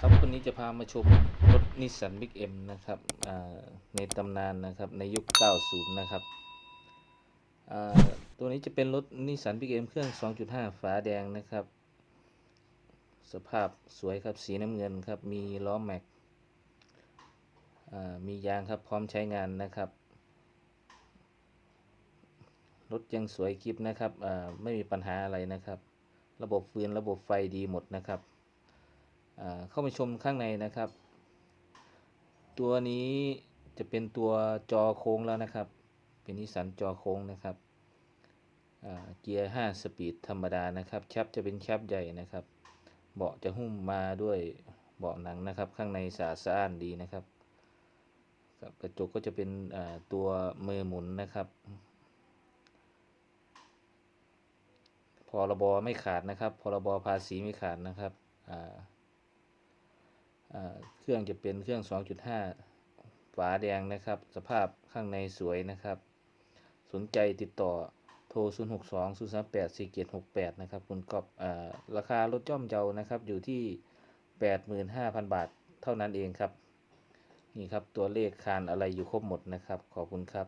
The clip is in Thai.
ครับวันนี้จะพามาชมรถนิสสันบิ๊กเอ็มนะครับในตำนานนะครับในยุค 90 นะครับตัวนี้จะเป็นรถนิสสันบิ๊กเอ็มเครื่อง 2.5 ฝาแดงนะครับ สภาพสวยครับสีน้ำเงินครับ มีล้อแม็กมียางครับพร้อมใช้งานนะครับ รถยังสวยคลิปนะครับไม่มีปัญหาอะไรนะครับ ระบบฟืนระบบไฟดีหมดนะครับ เข้ามาชมข้างในนะครับ ตัวนี้จะเป็นตัวจอโค้งแล้วนะครับ เป็นนิสันจอโค้งนะครับเกียร์5สปีดธรรมดานะครับแคปจะเป็นแคปใหญ่นะครับ เบาะจะหุ้มมาด้วยเบาะหนังนะครับ ข้างในสะอาดสะอ้านดีนะครับกระจกก็จะเป็นตัวมือหมุนนะครับ พรบไม่ขาดนะครับ พรบภาษีไม่ขาดนะครับอ่า เครื่องจะเป็นเครื่อง 2.5 ฝาแดงนะครับ สภาพข้างในสวยนะครับ สนใจติดต่อโทร 0 6 2 0 3 8 4 7 6 8 นะครับ คุณกอบอราคารถย่อมเยานะครับ อยู่ที่ 85,000 บาทเท่านั้นเองครับ นี่ครับตัวเลขคานอะไรอยู่ครบหมดนะครับ ขอบคุณครับ